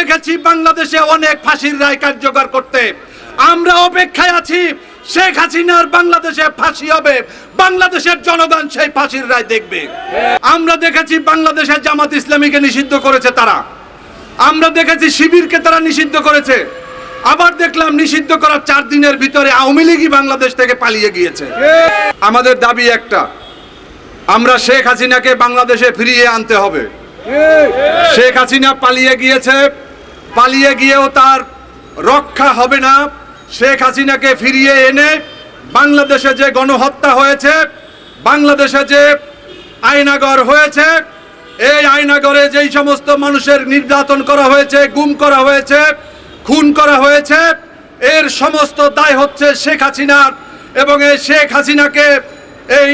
দেখেছি বাংলাদেশে অনেক ফাঁসির রায় কার্যকর করতে। আমরা অপেক্ষায় আছি, শেখ হাসিনার বাংলাদেশে ফাঁসি হবে, বাংলাদেশের জনগণ সেই ফাঁসির রায় দেখবে। আমরা দেখেছি বাংলাদেশের জামাত ইসলামীকে নিষিদ্ধ করেছে তারা। আমরা দেখেছি শিবিরকে তারা নিষিদ্ধ করেছে। আবার দেখলাম নিষিদ্ধ করার চার দিনের ভিতরে আওয়ামী লীগই বাংলাদেশ থেকে পালিয়ে গিয়েছে। আমাদের দাবি একটা, আমরা শেখ হাসিনাকে বাংলাদেশে ফিরিয়ে আনতে হবে। শেখ হাসিনা পালিয়ে গিয়েছে পালিয়ে গিয়েও তার রক্ষা হবে না। শেখ হাসিনাকে ফিরিয়ে এনে বাংলাদেশে যে গণহত্যা হয়েছে, বাংলাদেশে যে আয়নাগর হয়েছে, এই আয়নাগরে যেই সমস্ত মানুষের নির্যাতন করা হয়েছে, গুম করা হয়েছে, খুন করা হয়েছে, এর সমস্ত দায় হচ্ছে শেখ হাসিনার এবং এই শেখ হাসিনাকে এই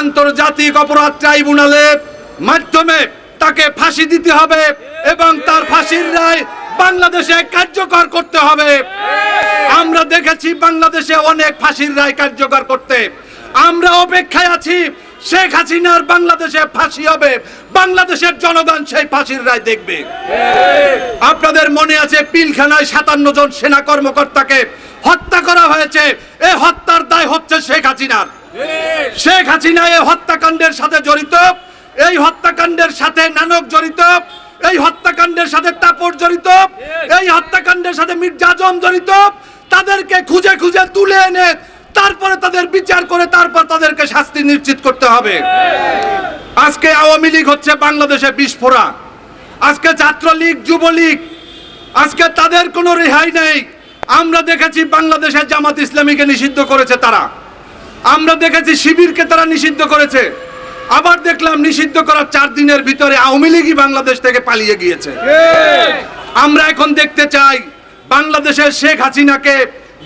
আন্তর্জাতিক অপরাধ ট্রাইব্যুনালের মাধ্যমে তাকে ফাঁসি দিতে হবে এবং তার ফাঁসির রায় বাংলাদেশে কার্যকর করতে হবে। আমরা দেখেছি বাংলাদেশে অনেক ফাঁসির রায় কার্যকর করতে। আমরা অপেক্ষায় আছি, শেখ হাসিনার বাংলাদেশে ফাঁসি হবে। বাংলাদেশের জনগণ সেই ফাঁসির রায় দেখবে। আপনাদের মনে আছে পিলখানায় সাতান্ন জন সেনা কর্মকর্তাকে হত্যা করা হয়েছে? এ হত্যার দায় হচ্ছে শেখ হাসিনার। শেখ হাসিনা এই হত্যাকাণ্ডের সাথে জড়িত, এই হত্যাকাণ্ডের সাথে নানক জড়িত এই হত্যাকাণ্ডের সাথে তাপর জড়িত এই হত্যাকাণ্ডের সাথে মির্জা আজম জড়িত তাদেরকে খুঁজে খুঁজে তুলে এনে তারপরে তাদের বিচার করে তারপর তাদেরকে শাস্তি নিশ্চিত করতে হবে। আজকে আওয়ামী লীগ হচ্ছে বাংলাদেশে বিস্ফোরা। আজকে ছাত্রলীগ যুবলীগ আজকে তাদের কোনো রেহাই নেই। আমরা দেখেছি বাংলাদেশের জামাত ইসলামীকে নিষিদ্ধ করেছে তারা। আমরা দেখেছি শিবিরকে তারা নিষিদ্ধ করেছে। আবার দেখলাম নিষিদ্ধ করার চার দিনের ভিতরে আওয়ামী লীগই বাংলাদেশ থেকে পালিয়ে গিয়েছে। আমরা এখন দেখতে চাই বাংলাদেশের শেখ হাসিনাকে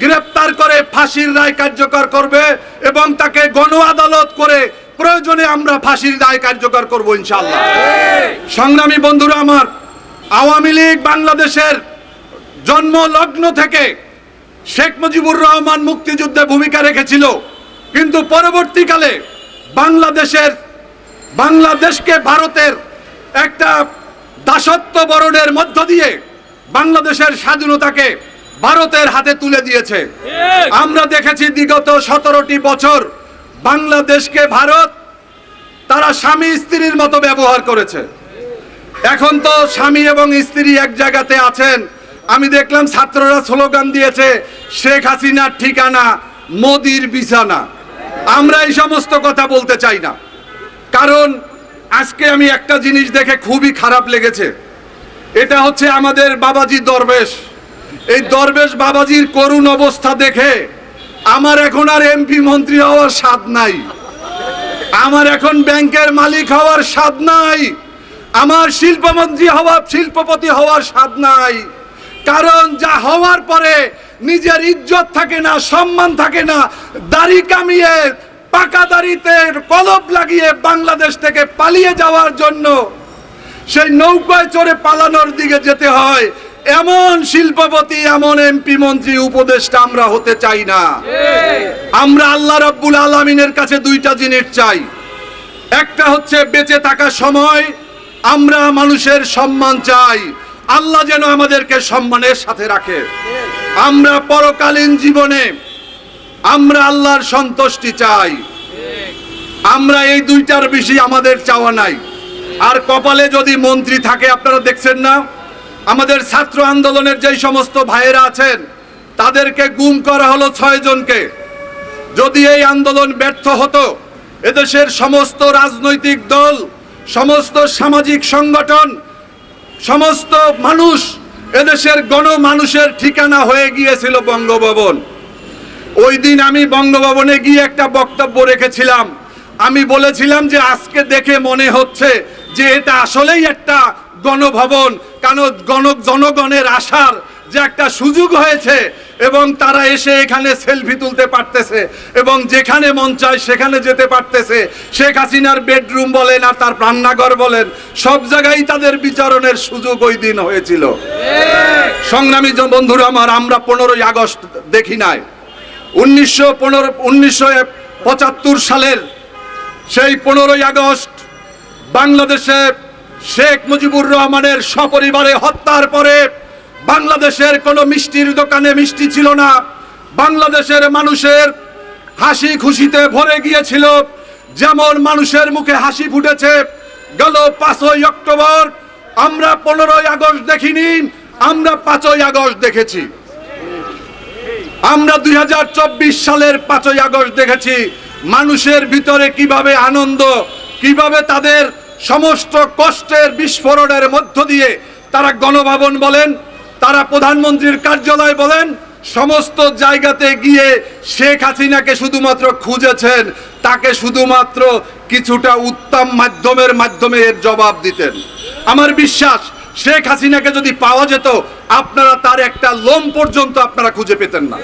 গ্রেপ্তার করে ফাঁসির রায় কার্যকর করবে এবং তাকে গণ আদালত করে প্রয়োজনে আমরা ফাঁসির রায় কার্যকর করব ইনশাল্লাহ সংগ্রামী বন্ধুরা আমার আওয়ামী লীগ বাংলাদেশের জন্ম লগ্ন থেকে শেখ মুজিবুর রহমান মুক্তিযুদ্ধে ভূমিকা রেখেছিল। কিন্তু পরবর্তীকালে বাংলাদেশের বাংলাদেশকে ভারতের একটা দাসত্ব বরণের মধ্য দিয়ে বাংলাদেশের স্বাধীনতাকে ভারতের হাতে তুলে দিয়েছে। আমরা দেখেছি বিগত সতেরোটি বছর বাংলাদেশকে ভারত তারা স্বামী স্ত্রীর মতো ব্যবহার করেছে। এখন তো স্বামী এবং স্ত্রী এক জায়গাতে আছেন। আমি দেখলাম ছাত্ররা স্লোগান দিয়েছে শেখ হাসিনার ঠিকানা মোদির বিছানা। আমরা এই সমস্ত কথা বলতে চাই না। কারণ আজকে আমি একটা জিনিস দেখে খুবই খারাপ লেগেছে। এটা হচ্ছে আমাদের বাবাজি দরবেশ। এই দরবেশ বাবাজির করুণ অবস্থা দেখে আমার এখন আর এমপি মন্ত্রী হওয়ার স্বাদ নাই। আমার এখন ব্যাংকের মালিক হওয়ার স্বাদ নাই। আমার শিল্পমন্ত্রী হওয়া, শিল্পপতি হওয়ার স্বাদ নাই। কারণ যা হওয়ার পরে নিজের ইজ্জত থাকে না, সম্মান থাকে না, দাড়ি কামিয়ে পাকা দাড়িতে কলপ লাগিয়ে বাংলাদেশ থেকে পালিয়ে যাওয়ার জন্য সেই নৌকায় চড়ে পালানোর দিকে যেতে হয়। এমন শিল্পপতি, এমন এমপি মন্ত্রী, উপদেষ্টা আমরা হতে চাই না। আমরা আল্লাহ রাব্বুল আলমিনের কাছে দুইটা জিনিস চাই। একটা হচ্ছে বেঁচে থাকার সময়। আমরা মানুষের সম্মান চাই। আল্লাহ যেন আমাদেরকে সম্মানের সাথে রাখে। আমরা পরকালীন জীবনে আমরা আল্লাহর সন্তুষ্টি চাই। আমরা এই দুইটার বেশি আমাদের চাওয়া নাই। আর কপালে যদি মন্ত্রী থাকে, আপনারা দেখছেন না? আমাদের ছাত্র আন্দোলনের যেই সমস্ত ভাইয়েরা আছেন, তাদেরকে গুম করা হলো ছয় জনকে। যদি এই আন্দোলন ব্যর্থ হতো, এদেশের সমস্ত রাজনৈতিক দল, সমস্ত সামাজিক সংগঠন, সমস্ত মানুষ এদেশের গণমানুষের ঠিকানা হয়ে গিয়েছিল বঙ্গভবন। ওই দিন আমি বঙ্গভবনে গিয়ে একটা বক্তব্য রেখেছিলাম। আমি বলেছিলাম যে আজকে দেখে মনে হচ্ছে যে এটা আসলেই একটা গণভবন কেন গণ জনগণের আশার যে একটা সুযোগ হয়েছে এবং তারা এসে এখানে সেলফি তুলতে পারতেছে এবং যেখানে মন চায় সেখানে যেতে পারতেছে। শেখ হাসিনার বেডরুম বলেন আর তার রান্নাঘর বলেন সব জায়গায় তাদের বিচারণের সুযোগ ওই দিন হয়েছিল। সংগ্রামী বন্ধুরা আমার আমরা পনেরোই আগস্ট দেখি নাই। উনিশশো পনেরো উনিশশো পঁচাত্তর সালের সেই পনেরোই আগস্ট বাংলাদেশে শেখ মুজিবুর রহমানের সপরিবারে হত্যার পরে বাংলাদেশের কোনো মিষ্টির দোকানে মিষ্টি ছিল না। বাংলাদেশের মানুষের হাসি খুশিতে ভরে গিয়েছিল। যেমন মানুষের মুখে হাসি ফুটেছে, গেল পাঁচই অক্টোবর, আমরা পনেরোই আগস্ট দেখিনি, আমরা পাঁচই আগস্ট দেখেছি। আমরা দুই হাজার চব্বিশ সালের পাঁচই আগস্ট দেখেছি, মানুষের ভিতরে কীভাবে আনন্দ, কীভাবে তাদের সমস্ত কষ্টের বিস্ফোরণের মধ্য দিয়ে তারা গণভবন বলেন, তারা প্রধানমন্ত্রীর কার্যালয় বলেন, সমস্ত জায়গাতে গিয়ে শেখ হাসিনাকে শুধুমাত্র খুঁজেছেন, তাকে শুধুমাত্র কিছুটা উত্তম মাধ্যমের মাধ্যমে এর জবাব দিতেন। আমার বিশ্বাস শেখ হাসিনাকে যদি পাওয়া যেত আপনারা তার একটা লোম পর্যন্ত আপনারা খুঁজে পেতেন না।